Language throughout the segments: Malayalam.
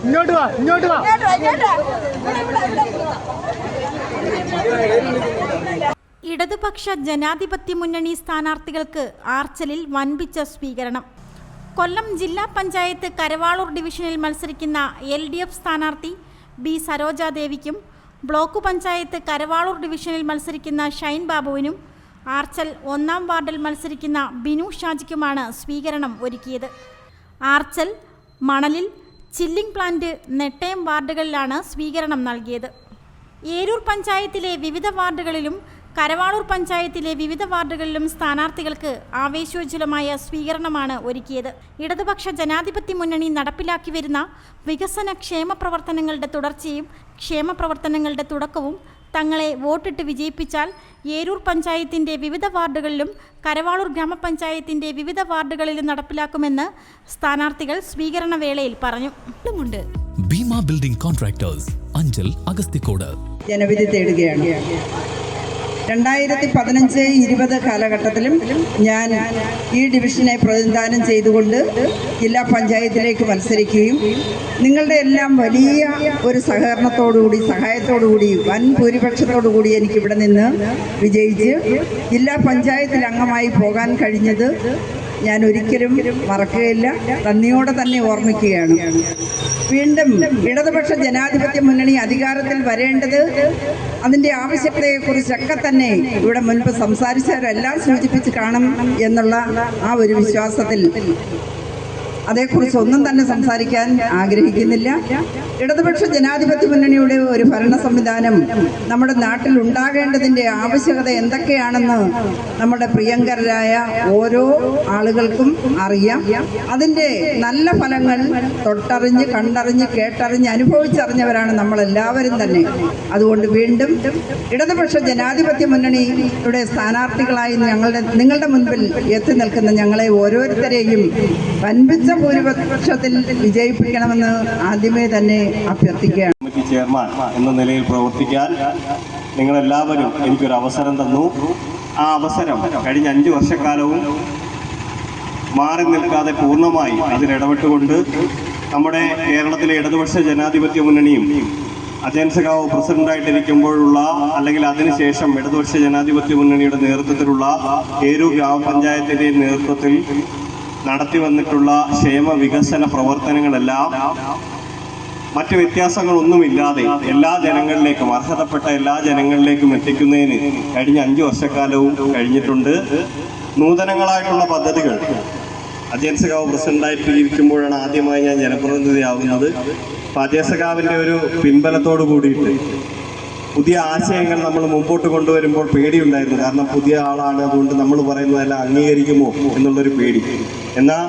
ഇങ്ങോട്ട് വാ ഇങ്ങോട്ട് വാ. ഇടതുപക്ഷ ജനാധിപത്യ മുന്നണി സ്ഥാനാർത്ഥികൾക്ക് ആർച്ചലിൽ വൻപിച്ച സ്വീകരണം കൊല്ലം ജില്ലാ പഞ്ചായത്ത് കരവാളൂർ ഡിവിഷനിൽ മത്സരിക്കുന്ന എൽ ഡി എഫ് സ്ഥാനാർത്ഥി ബി സരോജാദേവിക്കും ബ്ലോക്ക് പഞ്ചായത്ത് കരവാളൂർ ഡിവിഷനിൽ മത്സരിക്കുന്ന ഷൈൻ ബാബുവിനും ആർച്ചൽ ഒന്നാം വാർഡിൽ മത്സരിക്കുന്ന ബിനു ഷാജിക്കുമാണ് സ്വീകരണം ഒരുക്കിയത് ആർച്ചൽ മണലിൽ ചില്ലിംഗ് പ്ലാന്റ് നെട്ടയം വാർഡുകളിലാണ് സ്വീകരണം നൽകിയത്. ഏരൂർ പഞ്ചായത്തിലെ വിവിധ വാർഡുകളിലും കരവാളൂർ പഞ്ചായത്തിലെ വിവിധ വാർഡുകളിലും സ്ഥാനാർത്ഥികൾക്ക് ആവേശോജ്വലമായ സ്വീകരണമാണ് ഒരുക്കിയത്. ഇടതുപക്ഷ ജനാധിപത്യ മുന്നണി നടപ്പിലാക്കി വരുന്ന വികസന ക്ഷേമ പ്രവർത്തനങ്ങളുടെ തുടർച്ചയും ക്ഷേമ പ്രവർത്തനങ്ങളുടെ തുടക്കവും തങ്ങളെ വോട്ടിട്ട് വിജയിപ്പിച്ചാൽ ഏരൂർ പഞ്ചായത്തിന്റെ വിവിധ വാർഡുകളിലും കരവാളൂർ ഗ്രാമപഞ്ചായത്തിന്റെ വിവിധ വാർഡുകളിലും നടപ്പിലാക്കുമെന്ന് സ്ഥാനാർത്ഥികൾ സ്വീകരണ വേളയിൽ പറഞ്ഞു ബിൽഡിംഗ് കോൺട്രാക്ടേഴ്സ് അഞ്ചൽ അഗസ്തിക്കോട് ജനവിധി തേടുകയാണ്. രണ്ടായിരത്തി പതിനഞ്ച് ഇരുപത് കാലഘട്ടത്തിലും ഞാൻ ഈ ഡിവിഷനെ പ്രതിനിധാനം ചെയ്തുകൊണ്ട് ജില്ലാ പഞ്ചായത്തിലേക്ക് മത്സരിക്കുകയും നിങ്ങളുടെ എല്ലാം വലിയ ഒരു സഹകരണത്തോടുകൂടി സഹായത്തോടുകൂടി വൻ ഭൂരിപക്ഷത്തോടുകൂടി എനിക്ക് ഇവിടെ നിന്ന് വിജയിച്ച് ജില്ലാ പഞ്ചായത്തിൽ അംഗമായി പോകാൻ കഴിഞ്ഞത് ഞാൻ ഒരിക്കലും മറക്കുകയില്ല. നന്ദിയോടെ തന്നെ ഓർമ്മിക്കുകയാണ്. വീണ്ടും ഇടതുപക്ഷ ജനാധിപത്യ മുന്നണി അധികാരത്തിൽ വരേണ്ടത് അതിന്റെ ആവശ്യകതയെക്കുറിച്ചൊക്കെ തന്നെ ഇവിടെ മുൻപ് സംസാരിച്ചവരെല്ലാം സൂചിപ്പിച്ച് കാണും എന്നുള്ള ആ ഒരു വിശ്വാസത്തിൽ അതേക്കുറിച്ച് ഒന്നും തന്നെ സംസാരിക്കാൻ ആഗ്രഹിക്കുന്നില്ല. ഇടതുപക്ഷ ജനാധിപത്യ മുന്നണിയുടെ ഒരു ഭരണ സംവിധാനം നമ്മുടെ നാട്ടിൽ ഉണ്ടാകേണ്ടതിന്റെ ആവശ്യകത എന്തൊക്കെയാണെന്ന് നമ്മുടെ പ്രിയങ്കരായ ഓരോ ആളുകൾക്കും അറിയാം. അതിന്റെ നല്ല ഫലങ്ങൾ തൊട്ടറിഞ്ഞ് കണ്ടറിഞ്ഞ് കേട്ടറിഞ്ഞ് അനുഭവിച്ചറിഞ്ഞവരാണ് നമ്മളെല്ലാവരും തന്നെ. അതുകൊണ്ട് വീണ്ടും ഇടതുപക്ഷ ജനാധിപത്യ മുന്നണിയുടെ സ്ഥാനാർത്ഥികളായി ഞങ്ങളുടെ നിങ്ങളുടെ മുൻപിൽ എത്തി നിൽക്കുന്ന ഞങ്ങളെ ഓരോരുത്തരെയും വൻപിച്ച ഭൂരിപക്ഷത്തിൽ വിജയിപ്പിക്കണമെന്ന് ആദ്യമേ തന്നെ അഭ്യർത്ഥിക്കുകയാണ്. കമ്മിറ്റി ചെയർമാൻ എന്ന നിലയിൽ പ്രവർത്തിക്കാൻ നിങ്ങളെല്ലാവരും എനിക്കൊരു അവസരം തന്നു. ആ അവസരം കഴിഞ്ഞ അഞ്ച് വർഷക്കാലവും മാറി നിൽക്കാതെ പൂർണമായി അതിലിടപെട്ടുകൊണ്ട് നമ്മുടെ കേരളത്തിലെ ഇടതുപക്ഷ ജനാധിപത്യ മുന്നണിയും അജയൻ സഖാവ് പ്രസിഡന്റായിട്ടിരിക്കുമ്പോഴുള്ള അല്ലെങ്കിൽ അതിനുശേഷം ഇടതുപക്ഷ ജനാധിപത്യ മുന്നണിയുടെ നേതൃത്വത്തിലുള്ള ഏരൂർ ഗ്രാമപഞ്ചായത്തിന്റെ നേതൃത്വത്തിൽ നടത്തി വന്നിട്ടുള്ള ക്ഷേമ വികസന പ്രവർത്തനങ്ങളെല്ലാം മറ്റ് വ്യത്യാസങ്ങളൊന്നുമില്ലാതെ എല്ലാ ജനങ്ങളിലേക്കും അർഹതപ്പെട്ട എല്ലാ ജനങ്ങളിലേക്കും എത്തിക്കുന്നതിന് കഴിഞ്ഞ അഞ്ചു വർഷക്കാലവും കഴിഞ്ഞിട്ടുണ്ട്. നൂതനങ്ങളായിട്ടുള്ള പദ്ധതികൾ. അജയൻസഖാവ് പ്രസിഡന്റായിട്ട് ഇരിക്കുമ്പോഴാണ് ആദ്യമായി ഞാൻ ജനപ്രതിനിധിയാവുന്നത്. അപ്പോൾ അജയൻസഖാവിന്റെ ഒരു പിൻബലത്തോട് കൂടിയിട്ട് പുതിയ ആശയങ്ങൾ നമ്മൾ മുമ്പോട്ട് കൊണ്ടുവരുമ്പോൾ പേടിയുണ്ടായിരുന്നു. കാരണം പുതിയ ആളാണ് അതുകൊണ്ട് നമ്മൾ പറയുന്നതെല്ലാം അംഗീകരിക്കുമോ എന്നുള്ളൊരു പേടി. എന്നാൽ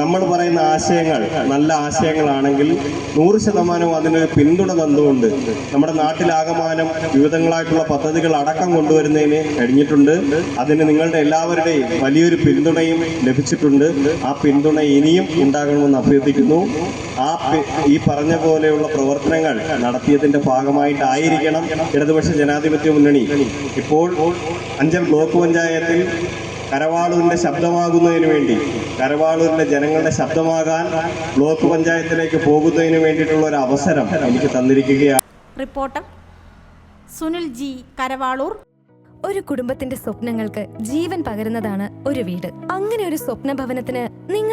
നമ്മൾ പറയുന്ന ആശയങ്ങൾ നല്ല ആശയങ്ങളാണെങ്കിൽ നൂറ് ശതമാനവും അതിന് പിന്തുണ തന്നുകൊണ്ട് നമ്മുടെ നാട്ടിലാകമാനം വിവിധങ്ങളായിട്ടുള്ള പദ്ധതികൾ അടക്കം കൊണ്ടുവരുന്നതിന് കഴിഞ്ഞിട്ടുണ്ട്. അതിന് നിങ്ങളുടെ എല്ലാവരുടെയും വലിയൊരു പിന്തുണയും ലഭിച്ചിട്ടുണ്ട്. ആ പിന്തുണ ഇനിയും ഉണ്ടാകണമെന്ന് അഭ്യർത്ഥിക്കുന്നു. ആ ഈ പറഞ്ഞ പോലെയുള്ള പ്രവർത്തനങ്ങൾ നടത്തിയതിന്റെ ഭാഗമായിട്ടായിരിക്കണം ഇടതുപക്ഷ ജനാധിപത്യ മുന്നണി. ഇപ്പോൾ അഞ്ചൽ ബ്ലോക്ക് പഞ്ചായത്തിൽ കരവാളൂരിന്റെ ശബ്ദമാകുന്നതിന് വേണ്ടി കരവാളൂരിലെ ജനങ്ങളുടെ ശബ്ദമാകാൻ ബ്ലോക്ക് പഞ്ചായത്തിലേക്ക് പോകുന്നതിന് വേണ്ടിയിട്ടുള്ള ഒരു അവസരം എനിക്ക് തന്നിരിക്കുകയാണ്. Reporter Sunil G Karavaloor. ഒരു കുടുംബത്തിന്റെ സ്വപ്നങ്ങൾക്ക് ജീവൻ പകരുന്നതാണ് ഒരു വീട്. അങ്ങനെ ഒരു സ്വപ്ന ഭവനത്തിന്